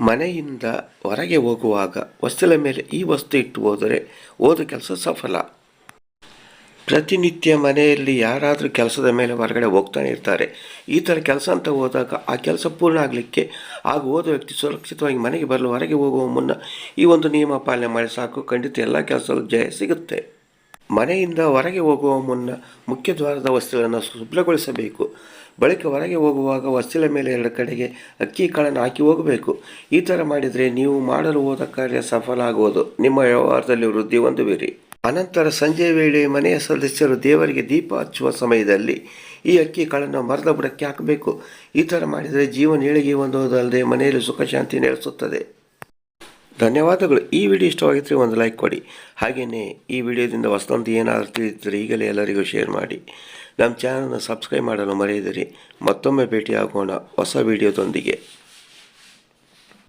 ಮನೆಯಿಂದ ಹೊರಗೆ ಹೋಗುವಾಗ ವಸ್ತುವಿನ ಮೇಲೆ ಈ ವಸ್ತು ಇಟ್ಟು ಹೋದರೆ ಓದ ಕೆಲಸ ಸಫಲ. ಪ್ರತಿನಿತ್ಯ ಮನೆಯಲ್ಲಿ ಯಾರಾದರೂ ಕೆಲಸದ ಮೇಲೆ ಹೊರಗಡೆ ಹೋಗ್ತಾನೆ ಇರ್ತಾರೆ. ಈ ಥರ ಕೆಲಸ ಅಂತ ಹೋದಾಗ ಆ ಕೆಲಸ ಪೂರ್ಣ ಆಗಲಿಕ್ಕೆ ಆಗ ಹೋದ ವ್ಯಕ್ತಿ ಸುರಕ್ಷಿತವಾಗಿ ಮನೆಗೆ ಬರಲು ಹೊರಗೆ ಹೋಗುವ ಮುನ್ನ ಈ ಒಂದು ನಿಯಮ ಪಾಲನೆ ಮಾಡಿ ಸಾಕು. ಖಂಡಿತ ಎಲ್ಲ ಕೆಲಸದಲ್ಲೂ ಜಯ ಸಿಗುತ್ತೆ. ಮನೆಯಿಂದ ಹೊರಗೆ ಹೋಗುವ ಮುನ್ನ ಮುಖ್ಯ ದ್ವಾರದ ವಸ್ತುಗಳನ್ನು ಶುಭ್ರಗೊಳಿಸಬೇಕು ಬಳಿಕ ಹೊರಗೆ ಹೋಗುವಾಗ ವಸ್ತುಗಳ ಮೇಲೆ ಎರಡು ಕಡೆಗೆ ಅಕ್ಕಿ ಕಾಳನ್ನು ಹಾಕಿ ಹೋಗಬೇಕು. ಈ ಥರ ಮಾಡಿದರೆ ನೀವು ಮಾಡಲು ಹೋದ ಕಾರ್ಯ ಸಫಲ ಆಗುವುದು. ನಿಮ್ಮ ವ್ಯವಹಾರದಲ್ಲಿ ವೃದ್ಧಿ ಹೊಂದುವಿರಿ. ಅನಂತರ ಸಂಜೆ ವೇಳೆ ಮನೆಯ ಸದಸ್ಯರು ದೇವರಿಗೆ ದೀಪ ಹಚ್ಚುವ ಸಮಯದಲ್ಲಿ ಈ ಅಕ್ಕಿ ಕಾಳನ್ನು ಮರದ ಬುಡಕ್ಕೆ ಹಾಕಬೇಕು. ಈ ಥರ ಮಾಡಿದರೆ ಜೀವನ ಏಳಿಗೆ ಹೊಂದುವುದಲ್ಲದೆ ಮನೆಯಲ್ಲಿ ಸುಖ ಶಾಂತಿ ನೆಲೆಸುತ್ತದೆ. ಧನ್ಯವಾದಗಳು. ಈ ವಿಡಿಯೋ ಇಷ್ಟವಾಗಿದ್ದರೆ ಒಂದು ಲೈಕ್ ಕೊಡಿ. ಹಾಗೆಯೇ ಈ ವಿಡಿಯೋದಿಂದ ಹೊಸದೊಂದು ಏನಾದರೂ ತಿಳಿದಿದ್ದರೆ ಈಗಲೇ ಎಲ್ಲರಿಗೂ ಶೇರ್ ಮಾಡಿ. ನಮ್ಮ ಚಾನಲ್ನ ಸಬ್ಸ್ಕ್ರೈಬ್ ಮಾಡಲು ಮರೆಯದಿರಿ. ಮತ್ತೊಮ್ಮೆ ಭೇಟಿಯಾಗೋಣ ಹೊಸ ವಿಡಿಯೋದೊಂದಿಗೆ.